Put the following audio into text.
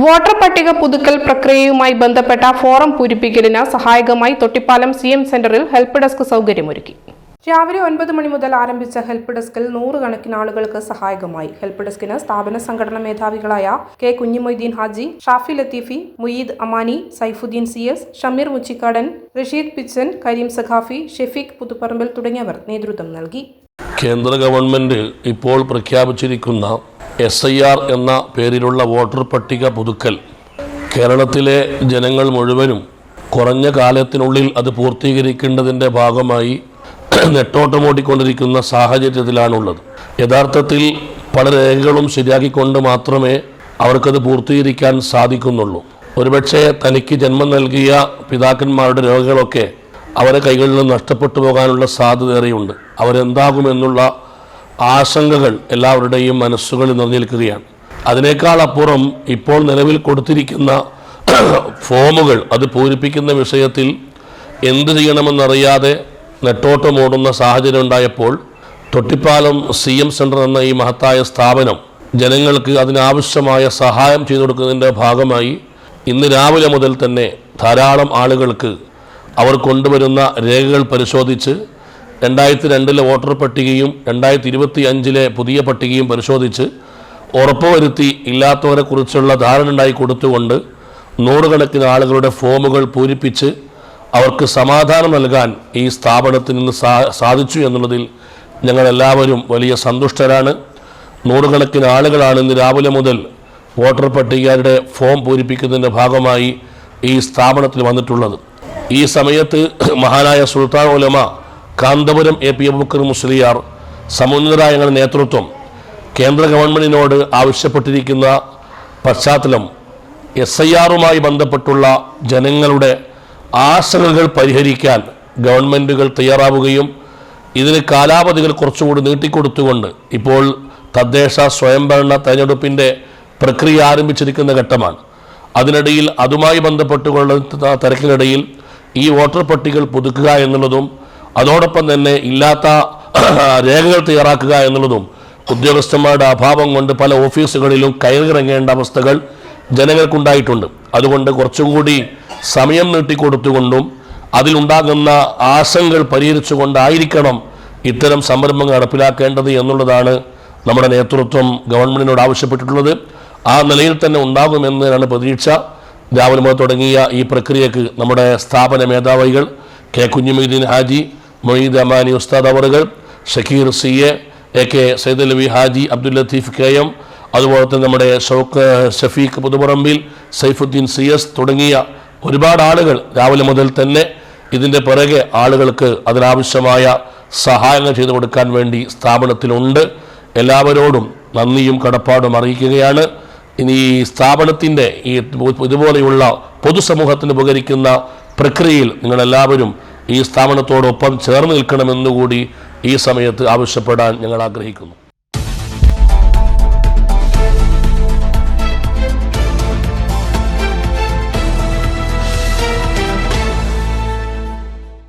Voter പട്ടിക പുതുക്കൽ പ്രക്രിയയുമായി ബന്ധപ്പെട്ട ഫോറം പൂരിപ്പിക്കലിന് സഹായകമായി തൊട്ടിപ്പാലം സി എം സെന്ററിൽ ഹെൽപ്പ് ഡെസ്ക് സൗകര്യമൊരുക്കി. രാവിലെ ഒൻപത് മണി മുതൽ ആരംഭിച്ച ഹെൽപ്പ് ഡെസ്കിൽ നൂറുകണക്കിന് ആളുകൾക്ക് സഹായകമായി. ഹെൽപ്പ് ഡെസ്കിന് സ്ഥാപന സംഘടന മേധാവികളായ K Kunhimoideen Haji Shafi Latheefi Muyeed Amani Saifuddin C S Shameer Muchikkadan Rasheed Pichan Kareem Sakhafi Shefeek Puthuparambil തുടങ്ങിയവർ നേതൃത്വം നൽകി. കേന്ദ്ര ഗവൺമെന്റ് ഇപ്പോൾ പ്രഖ്യാപിച്ചിരിക്കുന്ന എസ് ഐ ആർ എന്ന പേരിലുള്ള വോട്ടർ പട്ടിക പുതുക്കൽ. കേരളത്തിലെ ജനങ്ങൾ മുഴുവനും കുറഞ്ഞ കാലത്തിനുള്ളിൽ അത് പൂർത്തീകരിക്കേണ്ടതിന്റെ ഭാഗമായി നെട്ടോട്ടമോടിക്കൊണ്ടിരിക്കുന്ന സാഹചര്യത്തിലാണുള്ളത്. യഥാർത്ഥത്തിൽ പല രേഖകളും ശരിയാക്കിക്കൊണ്ട് മാത്രമേ അവർക്കത് പൂർത്തീകരിക്കാൻ സാധിക്കുന്നുള്ളൂ. ഒരുപക്ഷെ തനിക്ക് ജന്മം നൽകിയ പിതാക്കന്മാരുടെ രേഖകളൊക്കെ അവരെ കൈകളിൽ നിന്ന് നഷ്ടപ്പെട്ടു പോകാനുള്ള സാധ്യതയേറെയുണ്ട്. അവരെന്താകുമെന്നുള്ള ആശങ്കകൾ എല്ലാവരുടെയും മനസ്സുകളിൽ നിറഞ്ഞിരിക്കുകയാണ്. അതിനേക്കാൾ അപ്പുറം ഇപ്പോൾ നിലവിൽ കൊടുത്തിരിക്കുന്ന ഫോമുകൾ അത് പൂരിപ്പിക്കുന്ന വിഷയത്തിൽ എന്ത് ചെയ്യണമെന്നറിയാതെ നെട്ടോട്ടമോടുന്ന സാഹചര്യം ഉണ്ടായപ്പോൾ തൊട്ടിപ്പാലം സി എം സെന്റർ എന്ന ഈ മഹത്തായ സ്ഥാപനം ജനങ്ങൾക്ക് അതിനാവശ്യമായ സഹായം ചെയ്തു കൊടുക്കുന്നതിന്റെ ഭാഗമായി ഇന്ന് രാവിലെ മുതൽ തന്നെ ധാരാളം ആളുകൾക്ക് അവർ കൊണ്ടുവരുന്ന രേഖകൾ പരിശോധിച്ച് രണ്ടായിരത്തി രണ്ടിലെ വോട്ടർ പട്ടികയും രണ്ടായിരത്തി ഇരുപത്തി അഞ്ചിലെ പുതിയ പട്ടികയും പരിശോധിച്ച് ഉറപ്പുവരുത്തി ഇല്ലാത്തവരെ കുറിച്ചുള്ള ധാരണ ഉണ്ടായി കൊടുത്തുകൊണ്ട് നൂറുകണക്കിന് ആളുകളുടെ ഫോമുകൾ പൂരിപ്പിച്ച് അവർക്ക് സമാധാനം നൽകാൻ ഈ സ്ഥാപനത്തിൽ നിന്ന് സാധിച്ചു എന്നുള്ളതിൽ ഞങ്ങളെല്ലാവരും വലിയ സന്തുഷ്ടരാണ്. നൂറുകണക്കിന് ആളുകളാണ് ഇന്ന് രാവിലെ മുതൽ വോട്ടർ പട്ടികയുടെ ഫോം പൂരിപ്പിക്കുന്നതിന്റെ ഭാഗമായി ഈ സ്ഥാപനത്തിൽ വന്നിട്ടുള്ളത്. ഈ സമയത്ത് മഹാനായ സുൽത്താൻ ഉലമ കാന്തപുരം എ പി അബുക്കർ മുസ്ലിയാർ സമുന്നതരായ ഞങ്ങളുടെ നേതൃത്വം കേന്ദ്ര ഗവൺമെന്റിനോട് ആവശ്യപ്പെട്ടിരിക്കുന്ന പശ്ചാത്തലം എസ് ഐ ആറുമായി ബന്ധപ്പെട്ടുള്ള ജനങ്ങളുടെ ആശങ്കകൾ പരിഹരിക്കാൻ ഗവൺമെന്റുകൾ തയ്യാറാവുകയും ഇതിന് കാലാവധികൾ കുറച്ചുകൂടി നീട്ടിക്കൊടുത്തുകൊണ്ട് ഇപ്പോൾ തദ്ദേശ സ്വയംഭരണ തെരഞ്ഞെടുപ്പിന്റെ പ്രക്രിയ ആരംഭിച്ചിരിക്കുന്ന ഘട്ടമാണ്. അതിനിടയിൽ അതുമായി ബന്ധപ്പെട്ടുകൊള്ള ത- തിരക്കിനിടയിൽ ഈ വോട്ടർ പട്ടികൾ പുതുക്കുക എന്നുള്ളതും അതോടൊപ്പം തന്നെ ഇല്ലാത്ത രേഖകൾ തയ്യാറാക്കുക എന്നുള്ളതും ഉദ്യോഗസ്ഥന്മാരുടെ അഭാവം കൊണ്ട് പല ഓഫീസുകളിലും കയറിയിറങ്ങേണ്ട അവസ്ഥകൾ ജനങ്ങൾക്കുണ്ടായിട്ടുണ്ട്. അതുകൊണ്ട് കുറച്ചുകൂടി സമയം നീട്ടിക്കൊടുത്തുകൊണ്ടും അതിലുണ്ടാകുന്ന ആശങ്കകൾ പരിഹരിച്ചുകൊണ്ടായിരിക്കണം ഇത്തരം സംരംഭങ്ങൾ നടപ്പിലാക്കേണ്ടത് എന്നുള്ളതാണ് നമ്മുടെ നേതൃത്വം ഗവൺമെന്റിനോട് ആവശ്യപ്പെട്ടിട്ടുള്ളത്. ആ നിലയിൽ തന്നെ ഉണ്ടാകുമെന്നതിനാണ് പ്രതീക്ഷ. രാവിലെ മുതൽ തുടങ്ങിയ ഈ പ്രക്രിയക്ക് നമ്മുടെ സ്ഥാപന മേധാവികൾ കെ കുഞ്ഞുമീദീൻ ഹാജി മൊയ്ദ് അമാനി ഉസ്താദ് അവറുകൾ Shakir C A A K Saidalavi Haji Abdul Latheef K M അതുപോലെ തന്നെ നമ്മുടെ ഷൗക്ക് ഷഫീഖ് പുതുപറമ്പിൽ സൈഫുദ്ദീൻ സി എസ് തുടങ്ങിയ ഒരുപാട് ആളുകൾ രാവിലെ മുതൽ തന്നെ ഇതിന്റെ പിറകെ ആളുകൾക്ക് അതിനാവശ്യമായ സഹായങ്ങൾ ചെയ്തു കൊടുക്കാൻ വേണ്ടി സ്ഥാപനത്തിലുണ്ട്. എല്ലാവരോടും നന്ദിയും കടപ്പാടും അറിയിക്കുകയാണ്. ഇനി ഈ സ്ഥാപനത്തിന്റെ ഈ ഇതുപോലെയുള്ള പൊതുസമൂഹത്തിന് ഉപകരിക്കുന്ന പ്രക്രിയയിൽ നിങ്ങളെല്ലാവരും ഈ സ്ഥാപനത്തോടൊപ്പം ചേർന്ന് നിൽക്കണമെന്നുകൂടി ഈ സമയത്ത് ആവശ്യപ്പെടാൻ ഞങ്ങൾ ആഗ്രഹിക്കുന്നു.